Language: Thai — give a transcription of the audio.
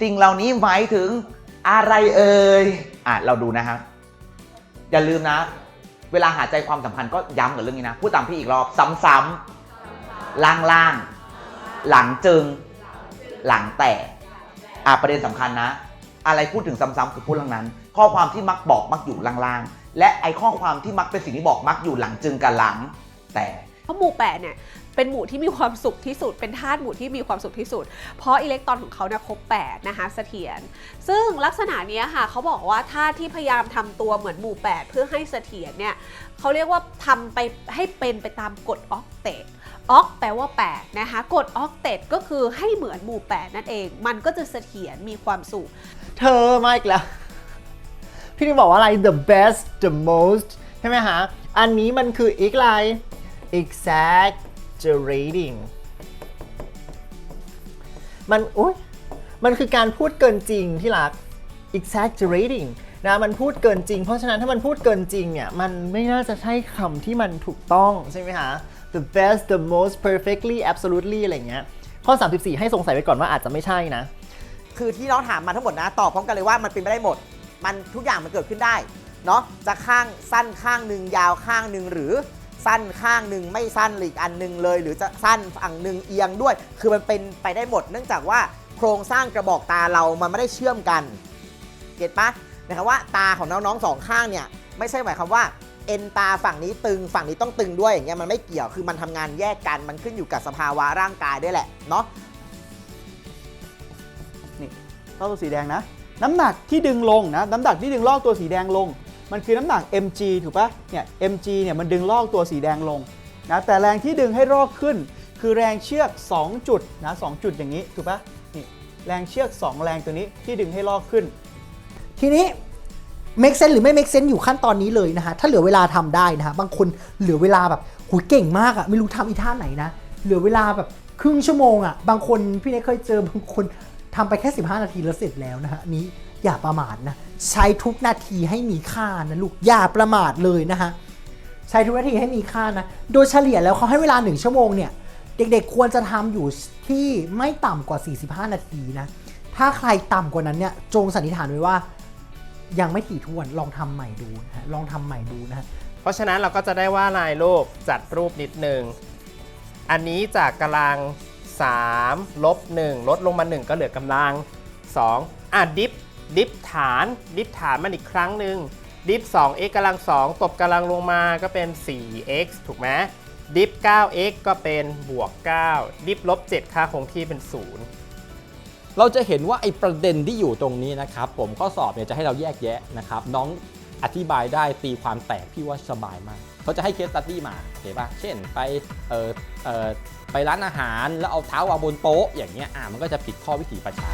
สิ่งเหล่านี้หมายถึงอะไรเอ่ยอะเราดูนะฮะอย่าลืมนะ เวลาหาใจความสัมพันธ์ก็ย้ำกับเรื่องนี้นะพูดตามพี่อีกรอบซ้ำๆล่างๆ หลังจึง หลังแตกอะประเด็นสำคัญนะ อะไรพูดถึงซ้ำๆคือพูดเรื่องนั้น ข้อความที่มักบอกมักอยู่ล่างๆ และไอข้อความที่มักเป็นสิ่งที่บอกมักอยู่หลังจึงกับหลังแต่ เพราะหมู่แปดเนี่ย เป็นหมู่ที่มีความสุขที่สุด เป็นธาตุหมู่ที่มีความสุขที่สุด เพราะอิเล็กตรอนของเขาเนี่ยครบ8นะคะเสถียร ซึ่งลักษณะนี้ค่ะเขาบอกว่าธาตุที่พยายามทำตัวเหมือนหมู่ 8 เพื่อให้เสถียรเนี่ยเขาเรียกว่าทำไปให้เป็นไปตามกฎออกเตตออกแปลว่า 8 นะคะกฎออกเตตก็คือให้เหมือนหมู่ 8 นั่นเอง มันก็จะเสถียรมีความสุข เธอมาอีกแล้ว พี่นิวบอกว่าอะไร the best the most ใช่ไหมฮะ อันนี้มันคืออีกอะไร exaggerating มันอุ้ยมันคือการพูดเกินจริงที่รัก exaggerating นะมันพูดเกินจริง เพราะฉะนั้นถ้ามันพูดเกินจริงเนี่ย มันไม่น่าจะใช่คำที่มันถูกต้องใช่ไหมฮะ the best the most perfectly absolutely อะไรเงี้ย ข้อ 34 ให้สงสัยไว้ก่อนว่าอาจจะไม่ใช่นะ คือที่น้องถามมาทั้งหมดนะ ตอบพร้อมกันเลยว่ามันเป็นไปได้หมด มันทุกอย่างมันเกิดขึ้นได้ เนาะจะข้างสั้นข้างหนึ่งยาวข้างหนึ่งหรือ สั้นข้างหนึ่งไม่สั้นหรืออีกอันหนึ่งเลย หรือจะสั้นฝั่งหนึ่งเอียงด้วย คือมันเป็นไปได้หมด เนื่องจากว่าโครงสร้างกระบอกตาเรามันไม่ได้เชื่อมกันเก็ตปะนะครับว่าตาของน้องๆสองข้างเนี่ยไม่ใช่หมายความว่าเอ็นตาฝั่งนี้ตึงฝั่งนี้ต้องตึงด้วยอย่างเงี้ยมันไม่เกี่ยวคือมันทำงานแยกกันมันขึ้นอยู่กับสภาวะร่างกายด้วยแหละเนาะนี่ลอกตัวสีแดงนะ น้ำหนักที่ดึงลงนะ น้ำหนักที่ดึงลอกตัวสีแดงลง มันคือน้ำหนัก mg ถูกปะเนี่ย mg เนี่ยมันดึงลอกตัวสีแดงลงนะแต่แรงที่ดึงให้ลอกขึ้น คือแรงเชือก 2 จุดนะสจุดอย่างนี้ถูกปะนี่แรงเชือก 2 แรงตัวนี้ที่ดึงให้ลอกขึ้น ทีนี้ make sense หรือไม่ make sense อยู่ขั้นตอนนี้เลยนะฮะถ้าเหลือเวลาทำได้นะฮะบางคนเหลือเวลาแบบหูยเก่งมากอะไม่รู้ทำอีท่าไหนนะเหลือเวลาแบบครึ่งชั่วโมงอะบางคนพี่เน็กเคยเจอบางคนทำไปแค่ 15 นาทีแล้วเสร็จแล้วนะฮะนี้ อย่าประมาทนะ ใช้ทุกนาทีให้มีค่านะลูกอย่าประมาทเลยนะฮะใช้ทุกนาทีให้มีค่านะ โดยเฉลี่ยแล้วเขาให้เวลา 1 ชั่วโมงเนี่ยเด็กๆควรจะทำอยู่ที่ไม่ต่ำกว่า 45 นาทีนะ ถ้าใครต่ำกว่านั้นเนี่ยจงสันนิษฐานไว้ว่า ยังไม่ถี่ถ้วนลองทำใหม่ดูนะะลองทำใหม่ดูนะะเพราะฉะนั้นเราก็จะได้ว่าลายรูปจัดรูปนิดนึงอันนี้จากกำลัง3ลบ1ลดลงมา 1 ก็เหลือกำลัง 2อะดิฟ ดิฟฐาน ดิฟฐานมันอีกครั้งหนึ่งดิฟ 2x กำลัง 2 ตบกำลังลงมาก็เป็น 4x ถูกไหมดิฟ 9x ก็เป็นบวก 9 ดิฟลบ 7 ค่าคงที่เป็น 0 เราจะเห็นว่าไอ้ประเด็นที่อยู่ตรงนี้นะครับผมข้อสอบเนี่ยจะให้เราแยกแยะนะครับ น้องอธิบายได้ตีความแตกพี่ว่าสบายมากเขาจะให้เคสตัดดี้มาเห็นปะเช่นไปเออเออไปร้านอาหารแล้วเอาเท้าวางบนโต๊ะอย่างเงี้ยอ่ามันก็จะผิดข้อวิถีประชา